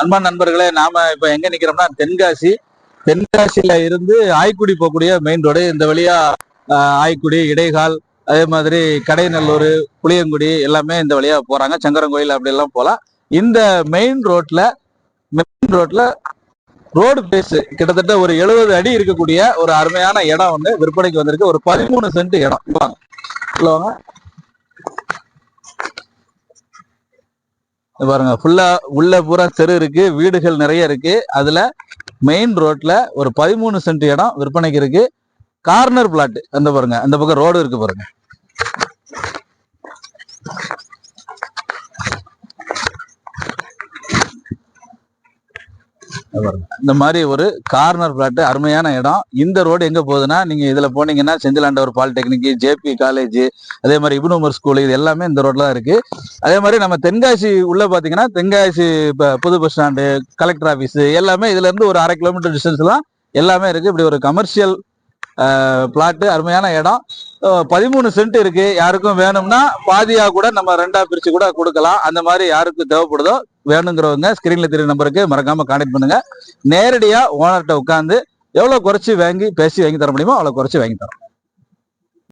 அன்பான நண்பர்களே நாம இப்ப எங்க நிக்கிறோம்னா தென்காசி. தென்காசியில இருந்து ஆய்க்குடி போகக்கூடிய மெயின் ரோடு இந்த வழியா ஆய்க்குடி இடைகால் அதே மாதிரி கடைநல்லூர் புளியங்குடி எல்லாமே இந்த வழியா போறாங்க. சங்கரங்கோயில் அப்படி எல்லாம் போலாம். இந்த மெயின் ரோட்ல மெயின் ரோட்ல ரோடு பேஸ் கிட்டத்தட்ட ஒரு எழுபது அடி இருக்கக்கூடிய ஒரு அருமையான இடம் வந்து விற்பனைக்கு வந்திருக்கு. ஒரு பதிமூணு சென்ட் இடம். சொல்லுவாங்க உள்ள வாங்க இங்க பாருங்க ஃபுல்லா உள்ள பூரா தெரு இருக்கு வீடுகள் நிறைய இருக்கு. அதுல மெயின் ரோட்ல ஒரு பதிமூணு சென்ட் இடம் விற்பனைக்கு இருக்கு. கார்னர் பிளாட் அந்த பாருங்க அந்த பக்கம் ரோடு இருக்கு பாருங்க. இந்த மாதிரி ஒரு கார்னர் பிளாட் அருமையான இடம். இந்த ரோடு எங்க போகுதுன்னா நீங்க இதுல போனீங்கன்னா ஒரு பாலிடெக்னிக் ஜேபி காலேஜ் அதே மாதிரி இப்னு ஸ்கூல் இது எல்லாமே இந்த ரோட்ல தான் இருக்கு. அதே மாதிரி நம்ம தென்காசி உள்ள பாத்தீங்கன்னா தென்காசி புது பஸ் ஸ்டாண்டு கலெக்டர் ஆபீஸ் எல்லாமே இதுல இருந்து ஒரு அரை கிலோமீட்டர் டிஸ்டன்ஸ்லாம் எல்லாமே இருக்கு. இப்படி ஒரு கமர்ஷியல் பிளாட்டு அருமையான இடம். பதிமூணு சென்ட் இருக்கு. யாருக்கும் வேணும்னா பாதியா கூட நம்ம ரெண்டா பிரிச்சு கூட கொடுக்கலாம். அந்த மாதிரி யாருக்கு தேவைப்படுதோ வேணுங்கிறவங்க ஸ்கிரீன்ல தெரிய நம்பருக்கு மறக்காம கான்டெக்ட் பண்ணுங்க. நேரடியா ஓனர்கிட்ட உட்காந்து எவ்வளவு குறைச்சு வாங்கி பேசி வாங்கி தர முடியுமோ அவ்வளவு குறைச்சு வாங்கி தரோம்